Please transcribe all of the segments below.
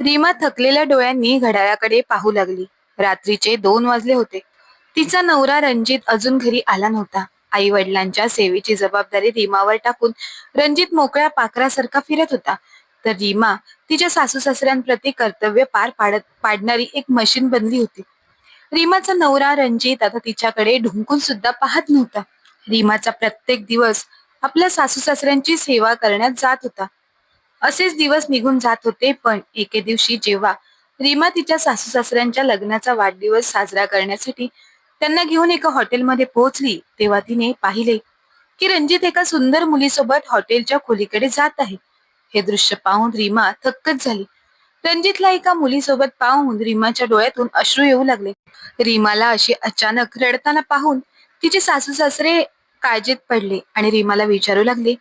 रीमा थकलेल्या डोळ्यांनी घड्याळाकडे पाहू लागली. रात्रीचे दोन वाजले होते. तिचा नवरा रणजित अजून घरी आला नव्हता. आई वडिलांच्या सेवेची जबाबदारी रीमावर टाकून रणजित मोकळ्या पाखरासारखा फिरत होता. तर रीमा तिच्या सासू सासऱ्यांप्रती कर्तव्य पार पाडत पाडणारी एक मशीन बनली होती. रीमाचा नवरा रणजित आता तिच्याकडे ढुंकून सुद्धा पाहत नव्हता. रीमाचा प्रत्येक दिवस आपल्या सासू सासऱ्यांची सेवा करण्यात जात होता. असेच दिवस निघून जात होते पण एके दिवशी जेव्हा रीमा तिच्या सासू सासऱ्यांच्या लग्नाचा वाढदिवस साजरा करण्यासाठी त्यांना घेऊन एका हॉटेलमध्ये पोहोचली तेव्हा तिने पाहिले की रणजित एका सुंदर मुलीसोबत हॉटेलच्या खोलीकडे जात आहे. हे दृश्य पाहून रीमा थक्कच झाली. रणजितला एका मुलीसोबत पाहून रीमाच्या डोळ्यातून अश्रू येऊ लागले. रीमाला अशी अचानक रडताना पाहून तिचे सासू सासरे काळजीत पडले आणि रीमाला विचारू लागले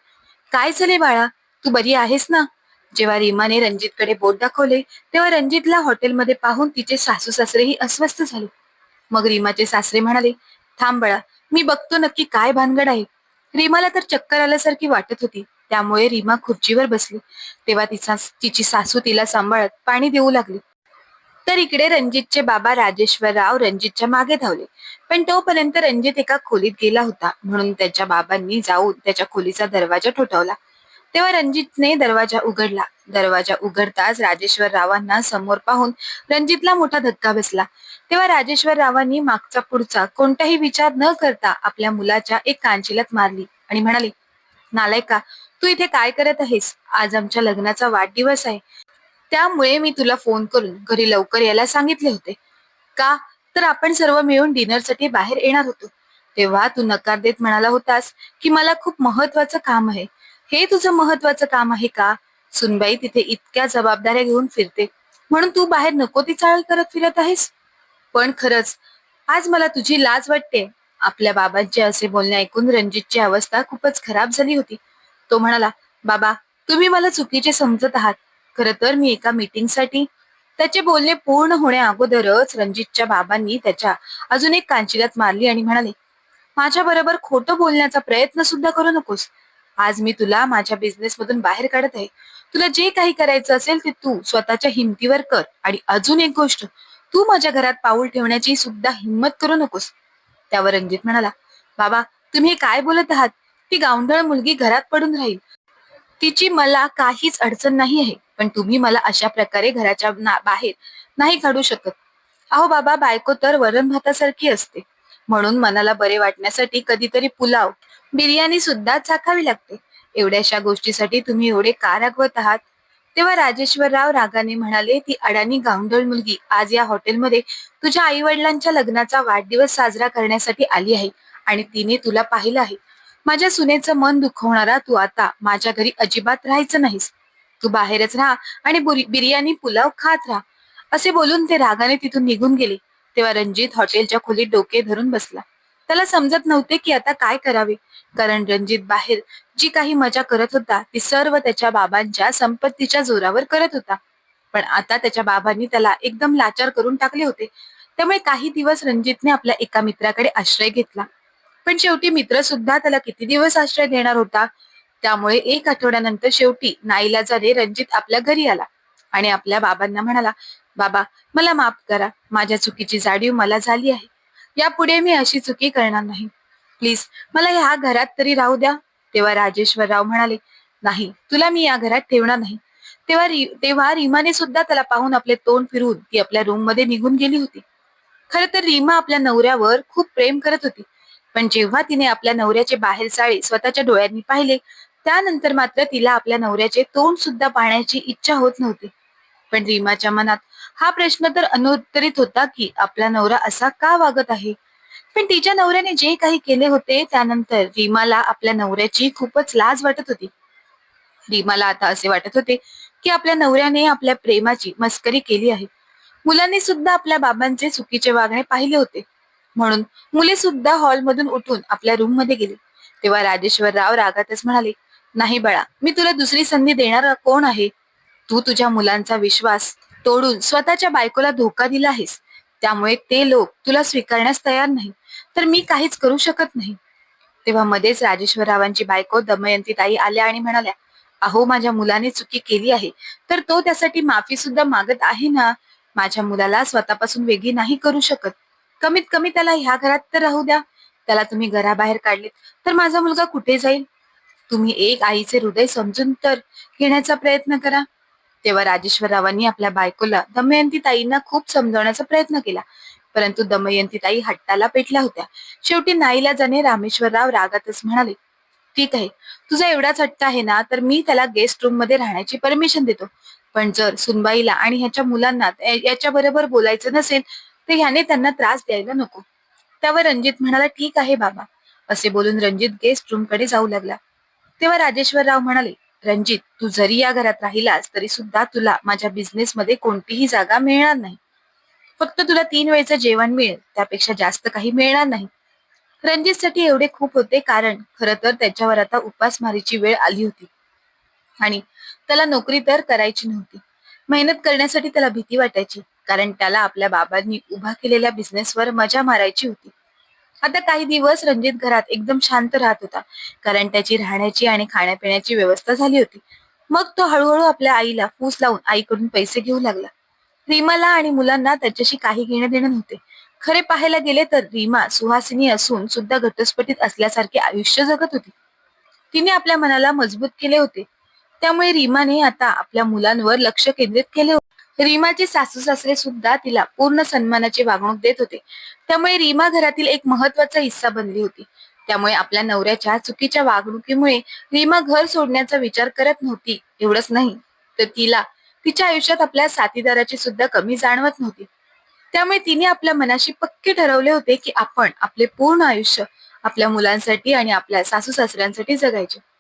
काय झाले बाळा? तू बरी आहेस ना? जेव्हा रीमाने रणजितकडे बोट दाखवले तेव्हा रणजितला हॉटेलमध्ये पाहून तिचे सासू सासरेही अस्वस्थ झाले. मग रीमाचे सासरे म्हणाले थांब बळा मी बघतो नक्की काय भानगड आहे. रीमाला तर चक्कर आल्यासारखी वाटत होती त्यामुळे रीमा खुर्चीवर बसली. तेव्हा तिचा तिची सासू तिला सांभाळत पाणी देऊ लागली. तर इकडे रणजितचे बाबा राजेश्वरराव रणजितच्या मागे धावले. पण तोपर्यंत रणजित एका खोलीत गेला होता म्हणून त्याच्या बाबांनी जाऊन त्याच्या खोलीचा दरवाजा ठोठावला. तेव्हा रणजितने दरवाजा उघडला. दरवाजा उघडताच राजेश्वर रावांना समोर पाहून रणजितला मोठा धक्का बसला. तेव्हा राजेश्वर रावांनी मागचा पुढचा कोणताही विचार न करता आपल्या मुलाच्या एक कांचिलात मारली आणि म्हणाले नालायका तू इथे काय करत आहेस? आज आमच्या लग्नाचा वाढदिवस आहे. त्यामुळे मी तुला फोन करून घरी लवकर यायला सांगितले होते. का? तर आपण सर्व मिळून डिनरसाठी बाहेर येणार होतो. तेव्हा तू नकार देत म्हणाला होतास की मला खूप महत्वाचं काम आहे. हे तुझं महत्वाचं काम आहे का? सुनबाई तिथे इतक्या जबाबदाऱ्या घेऊन फिरते. म्हणून तू बाहेर नको ती चाळ करत फिरत आहेस? पण खरंच आज मला तुझी लाज वाटते. आपल्या बाबांचे असे बोलणे ऐकून रणजितची अवस्था खूपच खराब झाली होती. तो म्हणाला बाबा तुम्ही मला चुकीचे समजत आहात. खर तर मी एका मीटिंगसाठी त्याचे बोलणे पूर्ण होण्या अगोदरच रणजितच्या बाबांनी त्याच्या अजून एक कांचिलात मारली आणि म्हणाले माझ्या बरोबर खोटं बोलण्याचा प्रयत्न सुद्धा करू नकोस. आज मी तुला माझ्या बिझनेस मधून बाहेर काढत आहे. तुला जे काही करायचं असेल ते तू स्वतःच्या हिमतीवर कर. आणि अजून एक गोष्ट तू माझ्या घरात पाऊल ठेवण्याची सुद्धा हिंमत करू नकोस. त्यावर रणजित म्हणाला बाबा तुम्ही हे काय बोलत आहात? ती गावंढळ मुलगी घरात पडून राहील. तिची मला काहीच अडचण नाही आहे पण तुम्ही मला अशा प्रकारे घराच्या ना- बाहेर नाही काढू शकत. अहो बाबा बायको तर वरण भातासारखी असते. म्हणून मनाला बरे वाटण्यासाठी कधीतरी पुलाव बिर्याणी सुद्धा चाखावी लागते. एवढ्याशा गोष्टीसाठी तुम्ही एवढे का रागवत आहात? तेव्हा राजेश्वरराव रागाने म्हणाले ती अडाणी गावंढळ मुलगी आज या हॉटेलमध्ये तुझ्या आई वडिलांच्या लग्नाचा वाढदिवस साजरा करण्यासाठी आली आहे आणि तिने तुला पाहिलं आहे. माझ्या सुनेचं मन दुखवणारा तू आता माझ्या घरी अजिबात राहायचं नाहीस. तू बाहेरच राहा आणि बिर्याणी पुलाव खात राहा. असे बोलून ते रागाने तिथून निघून गेले. तेव्हा रणजित हॉटेलच्या खोलीत डोके धरून बसला. त्याला समजत नव्हते की आता काय करावे. कारण रणजित बाहेर जी काही मजा करत होता ती सर्व त्याच्या बाबांच्या संपत्तीच्या जोरावर करत होता. पण आता त्याच्या बाबांनी त्याला एकदम लाचार करून टाकले होते. त्यामुळे काही दिवस रणजितने आपल्या एका मित्राकडे आश्रय घेतला. पण शेवटी मित्र सुद्धा त्याला किती दिवस आश्रय देणार होता? त्यामुळे एक आठवड्यानंतर शेवटी नाईलाजाने रणजित आपल्या घरी आला आणि आपल्या बाबांना म्हणाला बाबा मला माफ करा. माझ्या चुकीची जाणीव मला झाली आहे. यापुढे मी अशी चुकी करणार नाही. प्लीज मला ह्या घरात तरी राहू द्या. तेव्हा राजेश्वरराव म्हणाले नाही तुला मी या घरात ठेवणार नाही. तेव्हा री तेव्हा रीमाने सुद्धा त्याला पाहून आपले तोंड फिरवून ती आपल्या रूममध्ये निघून गेली होती. खर तर रीमा आपल्या नवऱ्यावर खूप प्रेम करत होती. पण जेव्हा तिने आपल्या नवऱ्याचे बाहेर चाळे स्वतःच्या डोळ्यांनी पाहिले त्यानंतर मात्र तिला आपल्या नवऱ्याचे तोंड सुद्धा पाहण्याची इच्छा होत नव्हती. पण रीमाच्या मनात हा प्रश्न तर अनुत्तरित होता की आपला नवरा असा का वागत आहे? पण तिच्या नवऱ्याने जे काही केले होते त्यानंतर रीमाला आपल्या नवऱ्याची खूपच लाज वाटत होती. रीमाला आता असे वाटत होते की आपल्या नवऱ्याने आपल्या प्रेमाची मस्करी केली आहे. मुलांनी सुद्धा आपल्या बाबांचे चुकीचे वागणे पाहिले होते. म्हणून मुले सुद्धा हॉलमधून उठून आपल्या रूममध्ये गेली. तेव्हा राजेश्वरराव रागातच म्हणाले नाही बाळा मी तुला दुसरी संधी देणारा कोण आहे? तू तुझ्या मुलांचा विश्वास तोडून स्वतःच्या बायकोला धोका दिला आहेस. त्यामुळे ते लोक तुला स्वीकारण्यास तयार नाही. तर मी काहीच करू शकत नाही. तेव्हा मध्येच राजेश्वररावांची बायको दमयंती ताई आल्या आणि म्हणाल्या अहो माझ्या मुलाने चुकी केली आहे. तर तो त्यासाठी माफी सुद्धा मागत आहे ना? माझ्या मुलाला स्वतःपासून वेगळी नाही करू शकत. कमीत कमी त्याला ह्या घरात तर राहू द्या. त्याला तुम्ही घराबाहेर काढलेत तर माझा मुलगा कुठे जाईल? तुम्ही एक आईचे हृदय समजून तर घेण्याचा प्रयत्न करा. तेव्हा राजेश्वररावांनी आपल्या बायकोला दमयंती ताईंना खूप समजवण्याचा प्रयत्न केला. परंतु दमयंती ताई हट्टाला पेटल्या होत्या. शेवटी नाईला जाणे रामेश्वरराव रागातच म्हणाले ठीक आहे तुझा एवढाच हट्ट आहे ना तर मी त्याला गेस्ट रूममध्ये राहण्याची परमिशन देतो. पण जर सुनबाईला आणि ह्याच्या मुलांना याच्या बरोबर बोलायचं नसेल तर ह्याने त्यांना त्रास द्यायला नको. त्यावर रणजित म्हणाला ठीक आहे बाबा. असे बोलून रणजित गेस्ट रूमकडे जाऊ लागला. तेव्हा राजेश्वरराव म्हणाले रणजित तू जरी या घरात राहिलास तरी सुद्धा तुला माझ्या बिझनेस मध्ये कोणतीही जागा मिळणार नाही. फक्त तुला तीन वेळचं जेवण मिळेल त्यापेक्षा जास्त काही मिळणार नाही. रणजितसाठी एवढे खूप होते कारण खर तर त्याच्यावर आता उपासमारीची वेळ आली होती. आणि त्याला नोकरी तर करायची नव्हती. मेहनत करण्यासाठी त्याला भीती वाटायची कारण त्याला आपल्या बाबांनी उभा केलेल्या बिझनेसवर मजा मारायची होती. आता काही दिवस रणजित घरात एकदम शांत राहत होता. कारण त्याची राहण्याची आणि खाण्यापिण्याची व्यवस्था झाली होती. मग तो हळूहळू आपल्या आईला फूस लावून आईकडून पैसे घेऊ लागला. रीमाला आणि मुलांना त्याच्याशी काही घेणं देणं नव्हते. खरे पाहायला गेले तर रीमा सुहासिनी असून सुद्धा घटस्फटित असल्यासारखे आयुष्य जगत होती. तिने आपल्या मनाला मजबूत केले होते. त्यामुळे रीमाने आता आपल्या मुलांवर लक्ष केंद्रित केले होते. रीमाचे सासू सासरे सुद्धा तिला पूर्ण सन्मानाची वागणूक देत होते. त्यामुळे रीमा घरातील एक महत्त्वाचा हिस्सा बनली होती. त्यामुळे आपल्या नवऱ्याच्या चुकीच्या वागणुकीमुळे रीमा घर सोडण्याचा विचार करत नव्हती एवढंच नाही. तर तिला तिच्या आयुष्यात आपल्या साथीदाराची सुद्धा कमी जाणवत नव्हती. त्यामुळे तिने आपल्या मनाशी पक्के ठरवले होते की आपण आपले पूर्ण आयुष्य आपल्या मुलांसाठी आणि आपल्या सासू सासऱ्यांसाठी जगायचे.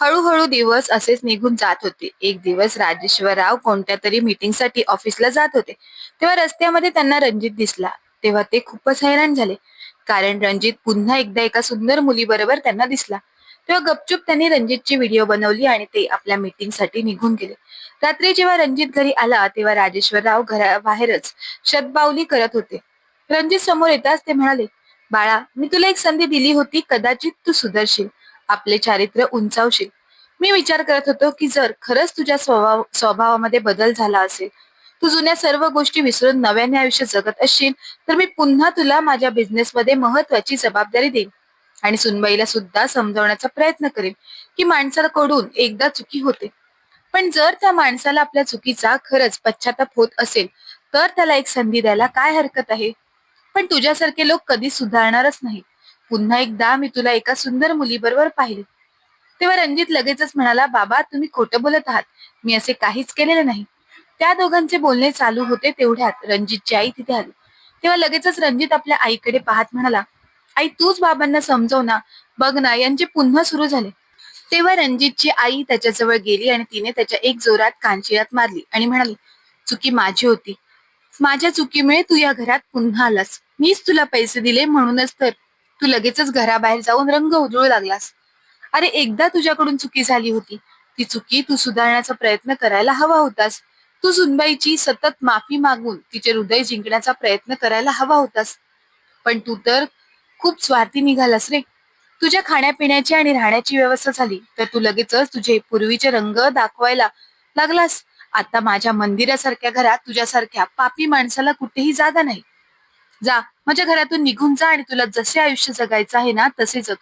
हळूहळू दिवस असेच निघून जात होते. एक दिवस राजेश्वरराव कोणत्या तरी मीटिंगसाठी ऑफिसला जात होते. तेव्हा रस्त्यामध्ये त्यांना रणजित दिसला. तेव्हा ते खूपच हैराण झाले. कारण रणजित पुन्हा एकदा एका सुंदर मुलीबरोबर त्यांना दिसला. तेव्हा गपचूप त्यांनी रणजितची व्हिडिओ बनवली आणि ते आपल्या मीटिंगसाठी निघून गेले. रात्री जेव्हा रणजित घरी आला तेव्हा राजेश्वरराव घराबाहेरच शतबावली करत होते. रणजित समोर येताच ते म्हणाले बाळा मी तुला एक संधी दिली होती. कदाचित तू सुधरशील. आपले चारित्र्य उंचावशील. मी विचार करत होतो की जर खरंच तुझ्या स्वभाव स्वभावामध्ये बदल झाला असेल तू जुन्या सर्व गोष्टी विसरून नव्याने आयुष्य जगत असशील तर मी पुन्हा तुला माझ्या बिझनेसमध्ये महत्वाची जबाबदारी देईन आणि सुनबाईला सुद्धा समजवण्याचा प्रयत्न करेन की माणसाकडून एकदा चुकी होते. पण जर त्या माणसाला आपल्या चुकीचा खरंच पश्चाताप होत असेल तर त्याला एक संधी द्यायला काय हरकत आहे? पण तुझ्यासारखे लोक कधी सुधारणारच नाही पुन्हा एकदा मी तुला एका सुंदर मुलीबरोबर पाहिले. तेव्हा रणजित लगेचच म्हणाला बाबा तुम्ही खोटं बोलत आहात. मी असे काहीच केलेले नाही. त्या दोघांचे बोलणे चालू होते तेवढ्यात रणजितची आई तिथे आली. तेव्हा लगेचच रणजित आपल्या आईकडे पाहत म्हणाला आई तूच बाबांना समजव ना. बघ ना यांचे पुन्हा सुरू झाले. तेव्हा रणजितची आई त्याच्याजवळ गेली आणि तिने त्याच्या एक जोरात कानशिरात मारली आणि म्हणाली चुकी माझी होती. माझ्या चुकीमुळे तू या घरात पुन्हा आलास. मीच तुला पैसे दिले म्हणूनच तर तू लगेचच घराबाहेर जाऊन रंग उधळू लागलास. अरे एकदा तुझ्याकडून चुकी झाली होती. ती चुकी तू सुधारण्याचा प्रयत्न करायला हवा होतास. तू सुनबाईची सतत माफी मागून तिचे हृदय जिंकण्याचा प्रयत्न करायला हवा होतास. पण तू तर खूप स्वार्थी निघालास रे. तुझ्या खाण्यापिण्याची आणि राहण्याची व्यवस्था झाली तर तू लगेचच तुझे पूर्वीचे रंग दाखवायला लागलास. आता माझ्या मंदिरासारख्या घरात तुझ्यासारख्या पापी माणसाला कुठेही जागा नाही. जा माझ्या घरातून निघून जा आणि तुला जसे आयुष्य जगायचं आहे ना तसे जग.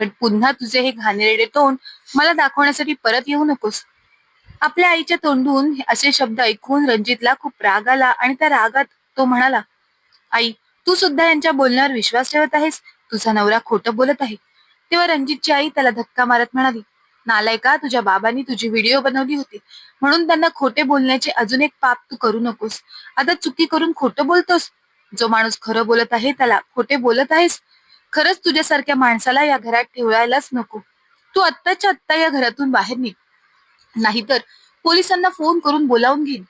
पण पुन्हा तुझे हे घाणेरडे तोंड मला दाखवण्यासाठी परत येऊ नकोस. आपल्या आईच्या तोंडून असे शब्द ऐकून रणजितला खूप राग आला आणि त्या रागात तो म्हणाला आई तू सुद्धा यांच्या बोलण्यावर विश्वास ठेवत आहेस? तुझा नवरा खोटं बोलत आहे. तेव्हा रणजितची आई त्याला धक्का मारत म्हणाली नालायका तुझ्या बाबांनी तुझी व्हिडिओ बनवली होती. म्हणून त्यांना खोटे बोलण्याचे अजून एक पाप तू करू नकोस. आता चुकी करून खोटं बोलतोस? जो माणूस खरं बोलत आहे त्याला खोटे बोलत आहेस? खरंच तुझ्यासारख्या माणसाला या घरात ठेवायलाच नको. तू आत्ताच्या आत्ता या घरातून बाहेर निघ. नाहीतर पोलिसांना फोन करून बोलावून घेईन.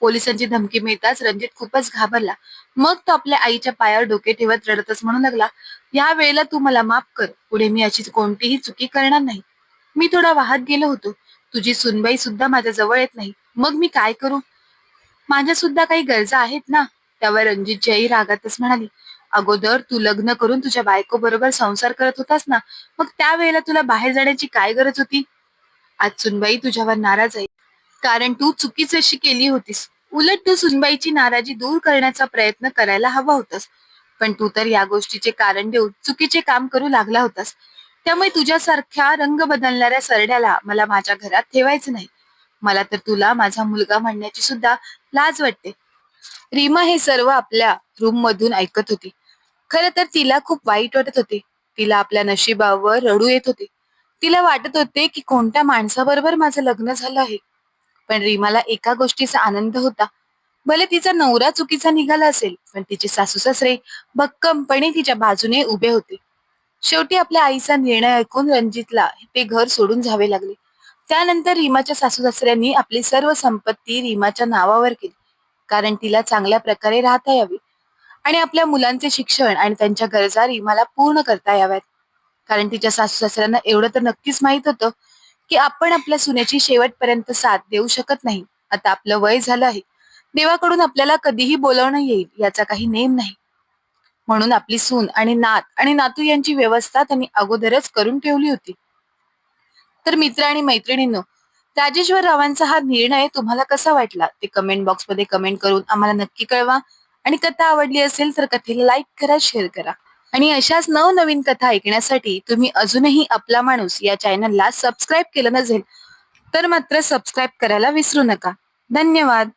पोलिसांची धमकी मिळताच रणजित खूपच घाबरला. मग तो आपल्या आईच्या पायावर डोके ठेवत रडतच म्हणू लागला या वेळेला तू मला माफ कर. पुढे मी अशी कोणतीही चुकी करणार नाही. मी थोडा वाहत गेलो होतो. तुझी सुनबाई सुद्धा माझ्या जवळ येत नाही. मग मी काय करू? माझ्या सुद्धा काही गरजा आहेत ना? त्यावर रणजितची आई रागातच म्हणाली अगोदर तू लग्न करून तुझ्या बायको बरोबर संसार करत होतास ना मग त्यावेळेला तुला बाहेर जाण्याची काय गरज होती? आज सुनबाई तुझ्यावर नाराज आहे. कारण तू चुकीच अशी केली होतीस. उलट तू सुनबाईची नाराजी दूर करण्याचा प्रयत्न करायला हवा होतास. पण तू तर या गोष्टीचे कारण देऊन चुकीचे काम करू लागला होतास. त्यामुळे तुझ्यासारख्या रंग बदलणाऱ्या सरड्याला मला माझ्या घरात ठेवायचं नाही. मला तर तुला माझा मुलगा म्हणण्याची सुद्धा लाज वाटते. रीमा हे सर्व आपल्या रूम मधून ऐकत होती. खर तर तिला खूप वाईट वाटत होते. तिला आपल्या नशिबावर रडू येत होते. तिला वाटत होते की कोणत्या माणसाबरोबर माझं लग्न झालं आहे. पण रीमाला एका गोष्टीचा आनंद होता. भले तिचा नवरा चुकीचा निघाला असेल पण तिचे सासू सासरे भक्कमपणे तिच्या बाजूने उभे होते. शेवटी आपल्या आईचा निर्णय ऐकून रणजितला ते घर सोडून जावे लागले. त्यानंतर रीमाच्या सासू सासऱ्यांनी आपली सर्व संपत्ती रीमाच्या नावावर केली. कारण तिला चांगल्या प्रकारे राहता यावी. आणि आपल्या मुलांचे शिक्षण आणि त्यांच्या गरजारी मला पूर्ण करता याव्यात. कारण तिच्या सासू सासऱ्यांना एवढं तर नक्कीच माहीत होतं की आपण आपल्या सुनेची शेवटपर्यंत साथ देऊ शकत नाही. आता आपलं वय झालं आहे. देवाकडून आपल्याला कधीही बोलावणं येईल याचा काही नेम नाही. म्हणून आपली सून आणि नात आणि नातू यांची व्यवस्था त्यांनी अगोदरच करून ठेवली होती. तर मित्र आणि मैत्रिणींनो राजेश्वर रावांचा हा निर्णय तुम्हाला कसा वाटला? ते कमेंट बॉक्समध्ये कमेंट करून आम्हाला नक्की कळवा. आणि कथा आवडली असेल तर कथेला लाईक करा शेअर करा. आणि अशाच नवनवीन कथा ऐकण्यासाठी तुम्ही अजूनही आपला माणूस या चॅनलला सबस्क्राईब केलं नसेल तर मात्र सबस्क्राईब करायला विसरू नका. धन्यवाद.